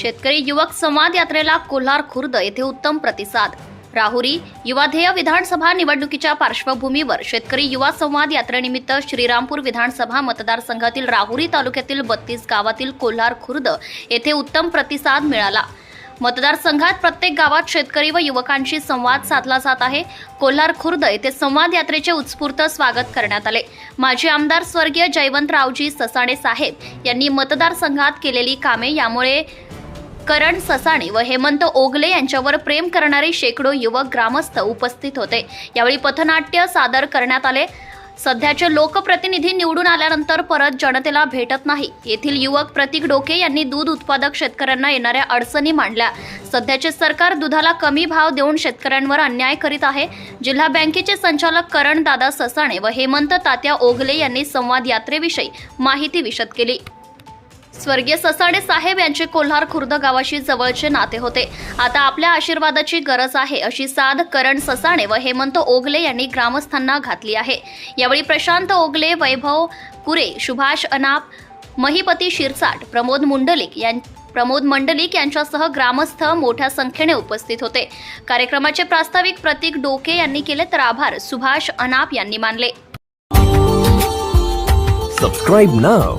शेतकरी युवक संवाद यात्रेला कोल्हार खुर्द येथे उत्तम प्रतिसाद. राहुरी युवाध्येय विधानसभा निवडणुकीच्या पार्श्वभूमीवर शेतकरी युवा संवाद यात्रेनिमित्त श्रीरामपूर विधानसभा मतदारसंघातील राहुरी तालुक्यातील बत्तीस गावातील कोल्हार खुर्द येथे उत्तम प्रतिसाद मिळाला. मतदारसंघात प्रत्येक गावात शेतकरी व युवकांशी संवाद साधला जात आहे. कोल्हार खुर्द येथे संवाद यात्रेचे उत्स्फूर्त स्वागत करण्यात आले. माजी आमदार स्वर्गीय जयवंतरावजी ससाणे साहेब यांनी मतदारसंघात केलेली कामे यामुळे करण ससाणे व हेमंत ओगले यांच्यावर प्रेम करणारे शेकडो युवक ग्रामस्थ उपस्थित होते. यावेळी पथनाट्य सादर करण्यात आले. सध्याचे लोकप्रतिनिधी निवडून आल्यानंतर परत जनतेला भेटत नाही. येथील युवक प्रतीक डोके यांनी दूध उत्पादक शेतकऱ्यांना येणाऱ्या अडचणी मांडल्या. सध्याचे सरकार दुधाला कमी भाव देऊन शेतकऱ्यांवर अन्याय करीत आहे. जिल्हा बँकेचे संचालक करण दादा ससाणे व हेमंत तात्या ओगले यांनी संवाद यात्रेविषयी माहिती विशद केली. स्वर्गीय ससाणे साहेब यांचे कोल्हार खुर्द गावाशी जवळचे नाते होते. आता आपल्या आशीर्वादाची गरज आहे अशी साध करण ससाणे व हेमंत ओगले यांनी ग्रामस्थांना घातली आहे. यावेळी प्रशांत ओगले वैभव कुरे सुभाष अनाप महिपती शिरसाट प्रमोद मुंडलिक यां प्रमोद मंडलिक यांच्यासह ग्रामस्थ मोठ्या संख्येने उपस्थित होते. कार्यक्रमाचे प्रास्ताविक प्रतीक डोके यांनी केले तर आभार सुभाष अनाप यांनी मानले. सबस्क्राईब नाव